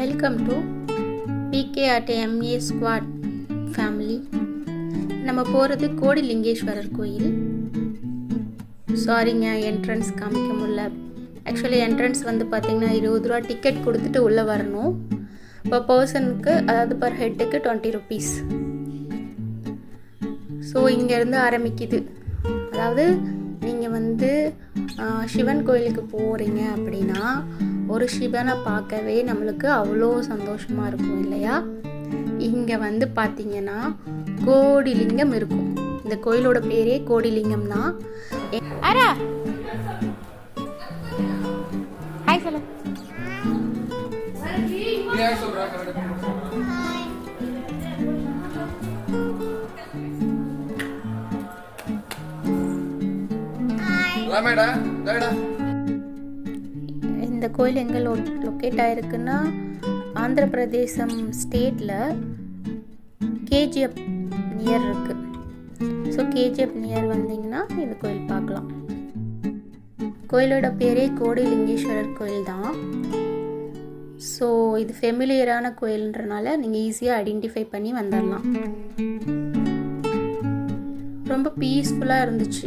Welcome to PKRTMA squad family நம்ம போகிறது கோடிலிங்கேஸ்வரர் கோயில். சாரிங்க என்ட்ரன்ஸ் காமிக்க முடியல. ஆக்சுவலி என்ட்ரன்ஸ் வந்து பார்த்திங்கன்னா இருபது ரூபா டிக்கெட் கொடுத்துட்டு உள்ளே வரணும். இப்போ பர்சனுக்கு அதாவது பர் ஹெட்டுக்கு டுவெண்ட்டி ருபீஸ் ஸோ இங்கேருந்து ஆரம்பிக்குது. அதாவது நீங்கள் வந்து சிவன் கோயிலுக்கு போகிறீங்க அப்படின்னா ஒரு சிவனை பார்க்கவே நம்மளுக்கு அவ்வளோ சந்தோஷமாக இருக்கும் இல்லையா? இங்கே வந்து பார்த்தீங்கன்னா கோடிலிங்கம் இருக்கும். இந்த கோயிலோட பேரே கோடிலிங்கம் தான் அரா ஹாய் சொல்லு டேடா இந்த கோயில் எங்கே லோ லொக்கேட் ஆகிருக்குன்னா ஆந்திர பிரதேசம் ஸ்டேட்டில் கேஜிஎஃப் நியர் இருக்குது ஸோ கேஜிஎஃப் நியர் வந்தீங்கன்னா இந்த கோயில் பார்க்கலாம். கோயிலோட பேரே கோடி லிங்கேஸ்வரர் கோயில் தான். ஸோ இது ஃபெமிலியரான கோயில்ன்றனால நீங்கள் ஈஸியாக ஐடென்டிஃபை பண்ணி வந்துடலாம் ரொம்ப பீஸ்ஃபுல்லாக இருந்துச்சு.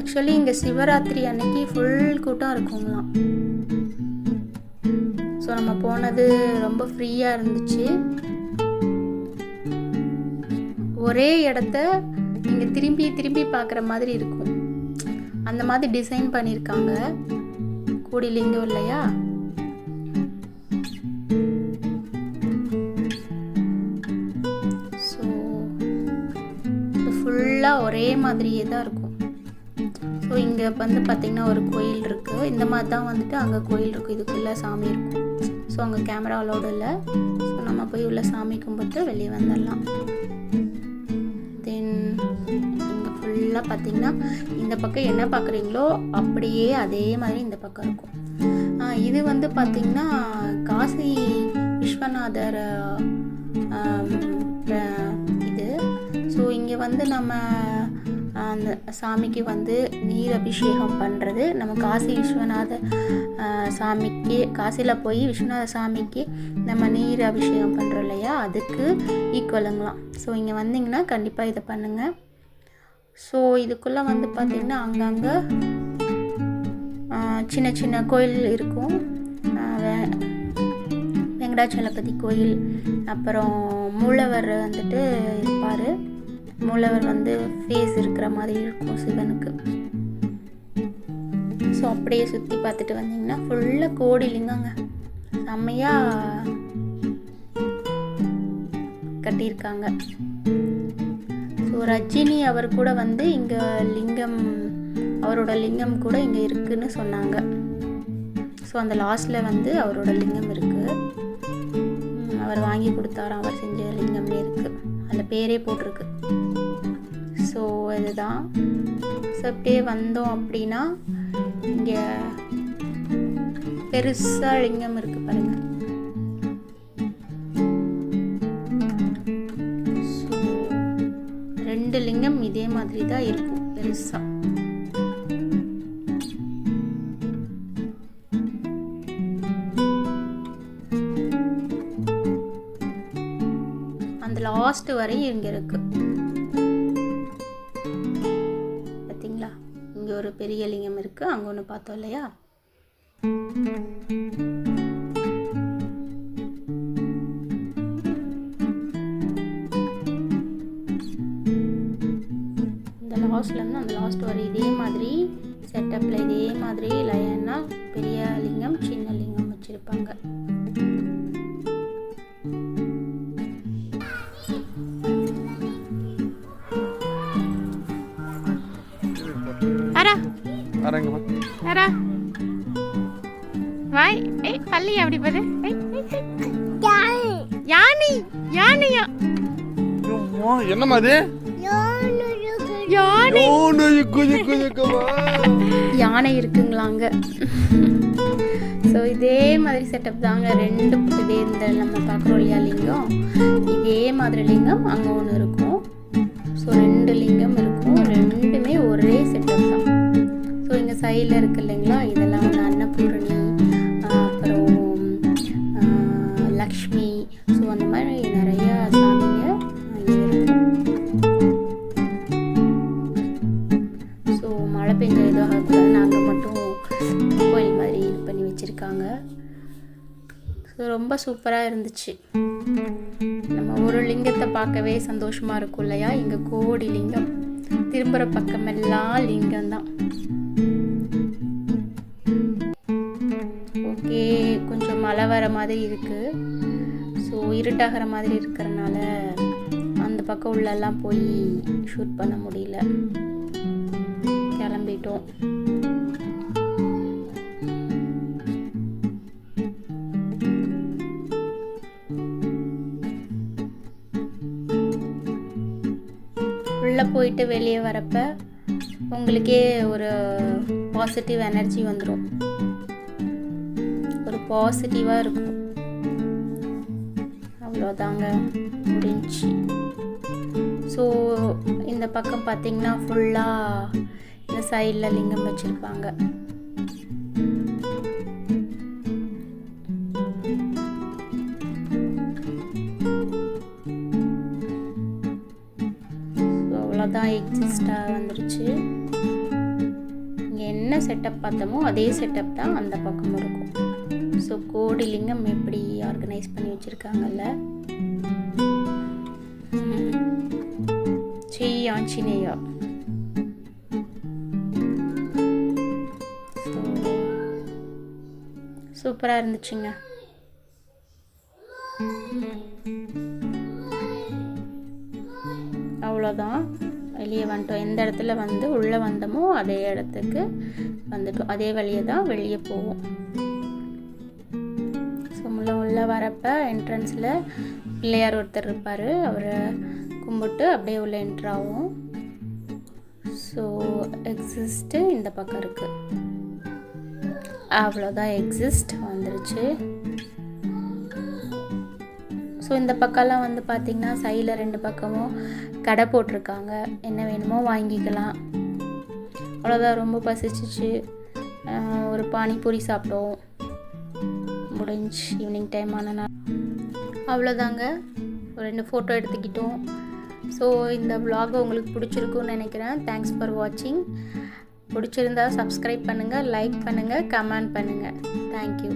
ஆக்சுவலி இங்கே சிவராத்திரி அன்னைக்கு ஃபுல் கூட்டம் இருக்குங்களாம். ஸோ நம்ம போனது ரொம்ப ஃப்ரீயாக இருந்துச்சு. ஒரே இடத்த நீங்கள் திரும்பி திரும்பி பார்க்குற மாதிரி இருக்கும். அந்த மாதிரி டிசைன் பண்ணியிருக்காங்க கூடிலிங்கம் இல்லையா? ஸோ ஃபுல்லாக ஒரே மாதிரியே தான் இருக்கும். ஸோ இங்கே வந்து பார்த்திங்கன்னா ஒரு கோயில் இருக்குது இந்த மாதிரி தான் வந்துட்டு அங்கே கோயில் இருக்கும் இதுக்குள்ளே சாமி இருக்கும். ஸோ அங்கே கேமரா அலோடு இல்லை. ஸோ நம்ம போய் உள்ள சாமி கும்பிட்டு வெளியே வந்துடலாம் தென் இங்கே ஃபுல்லாக பார்த்தீங்கன்னா இந்த பக்கம் என்ன பார்க்குறீங்களோ அப்படியே அதே மாதிரி இந்த பக்கம் இருக்கும். இது வந்து பார்த்திங்கன்னா காசி விஸ்வநாதர் இது. ஸோ இங்கே வந்து நம்ம அந்த சாமிக்கு வந்து நீர் அபிஷேகம் பண்ணுறது நம்ம காசி விஸ்வநாத சாமிக்கு காசியில் போய் விஸ்வநாத சாமிக்கு நம்ம நீர் அபிஷேகம் பண்ணுறோம் இல்லையா? அதுக்கு ஈக்குவலுங்களாம் ஸோ இங்கே வந்தீங்கன்னா கண்டிப்பாக இதை பண்ணுங்கள் ஸோ இதுக்குள்ளே வந்து பார்த்திங்கன்னா அங்கங்கே சின்ன சின்ன கோயில் இருக்கும். வே- வெங்கடாச்சலபதி கோயில். அப்புறம் மூலவர் வந்துட்டு இருப்பார். மூலவர் வந்து ஃபேஸ் இருக்கிற மாதிரி இருக்கும் சிவனுக்கு. ஸோ அப்படியே சுற்றி பார்த்துட்டு வந்தீங்கன்னா ஃபுல்லாக கோடி லிங்கங்க. செம்மையாக கட்டியிருக்காங்க. ஸோ ரஜினி அவர் கூட வந்து இங்கே லிங்கம் அவரோட லிங்கம் கூட இங்கே இருக்குன்னு சொன்னாங்க. ஸோ அந்த லாஸ்ட்டில் வந்து அவரோட லிங்கம் இருக்குது அவர் வாங்கி கொடுத்தாராம். அவர் செஞ்ச லிங்கம்னு இருக்குது அதில் பேரே போட்டிருக்கு. ஸோ இதுதான். ஸோ அப்படியே வந்தோம் அப்படின்னா இங்கே பெருசாக லிங்கம் இருக்குது பாருங்க. ரெண்டு லிங்கம் இதே மாதிரி தான் இருக்கும் பெருசாக அந்த லாஸ்ட் வரை இங்கே இருக்கு. இங்கே ஒரு பெரிய லிங்கம் இருக்கு அங்கே ஒன்று பார்த்தோம் இல்லையா? இந்த லாஸ்ட்லேருந்து அந்த லாஸ்ட் வரை இதே மாதிரி செட்டப்பில் இதே மாதிரி லயன்னா பெரிய லிங்கம் சின்ன லிங்கம் வச்சுருப்பாங்க. அரங்க அரா வாய். ஏய் பள்ளி அப்படி பாரு. யானை யானையா? என்னம்மா அது? யானை. யானை இருக்குங்களாங்க. ஸோ இதே மாதிரி செட்டப் தாங்க. ரெண்டு இதே இந்த நம்ம பார்க்குறோம் இல்லையா லிங்கம். இதே மாதிரி லிங்கம் அங்கே ஒன்று இருக்கும். ஸோ ரெண்டு லிங்கம் மழை பெஞ்ச ஏதோ ஆகக்கூடாது நாங்கள் மட்டும் கோயில் மாதிரி இது பண்ணி வச்சுருக்காங்க. ஸோ ரொம்ப சூப்பராக இருந்துச்சு. நம்ம ஒரு லிங்கத்தை பார்க்கவே சந்தோஷமாக இருக்கும் இல்லையா? இங்கே கோடி லிங்கம். திரும்புகிற பக்கமெல்லாம் லிங்கம் தான் ஓகே கொஞ்சம் மழை வர மாதிரி இருக்குது ஸோ இருட்டாகிற மாதிரி இருக்கிறனால அந்த பக்கம் உள்ளெல்லாம் போய் ஷூட் பண்ண முடியல. கிளம்பிட்டோம். உள்ளே போயிட்டு வெளியே வரப்ப உங்களுக்கே ஒரு பாசிட்டிவ் எனர்ஜி வந்துடும் ஒரு பாசிட்டிவாக இருக்கும். அவ்வளோதாங்க முடிஞ்சு ஸோ இந்த பக்கம் பார்த்தீங்கன்னா ஃபுல்லாக சைடில் லிங்கம் வச்சுருப்பாங்க. ஸோ அவ்வளோதான் எக்ஸிஸ்டாக வந்துருச்சு. இங்கே என்ன செட்டப் பார்த்தோமோ அதே செட்டப் தான் அந்த பக்கம் இருக்கும். ஸோ கோடி லிங்கம் எப்படி ஆர்கனைஸ் பண்ணி வச்சுருக்காங்கல்ல? ஸ்ரீ ஆஞ்சநேயா. சூப்பராக இருந்துச்சுங்க. அவ்வளோதான் வெளியே வந்துட்டோம். எந்த இடத்துல வந்து உள்ளே வந்தோமோ அதே இடத்துக்கு வந்துட்டோம். அதே வழியை தான் வெளியே போவோம். ஸோ முள்ள உள்ளே வரப்போ என்ட்ரன்ஸில் பிள்ளையார் ஒருத்தர் இருப்பார். அவரை கும்பிட்டு அப்படியே உள்ளே என்ட்ராகும் ஸோ எக்ஸிஸ்ட்டு இந்த பக்கம் இருக்குது அவ்வளோதான் எக்ஸிஸ்ட் வந்துருச்சு. ஸோ இந்த பக்கம்லாம் வந்து பார்த்திங்கன்னா சைடில் ரெண்டு பக்கமும் கடை போட்டிருக்காங்க. என்ன வேணுமோ வாங்கிக்கலாம். அவ்வளோதான் ரொம்ப பசிச்சிச்சு. ஒரு பானிபூரி சாப்பிட்டோம். முடிஞ்சு ஈவினிங் டைம் ஆனால் அவ்வளோதாங்க. ஒரு ரெண்டு ஃபோட்டோ எடுத்துக்கிட்டோம். ஸோ இந்த vlog உங்களுக்கு பிடிச்சிருக்குன்னு நினைக்கிறேன். தேங்க்ஸ் ஃபார் வாட்சிங் பிடிச்சிருந்தா சப்ஸ்கிரைப் பண்ணுங்கள் லைக் பண்ணுங்கள் கமெண்ட் பண்ணுங்கள் தேங்க்யூ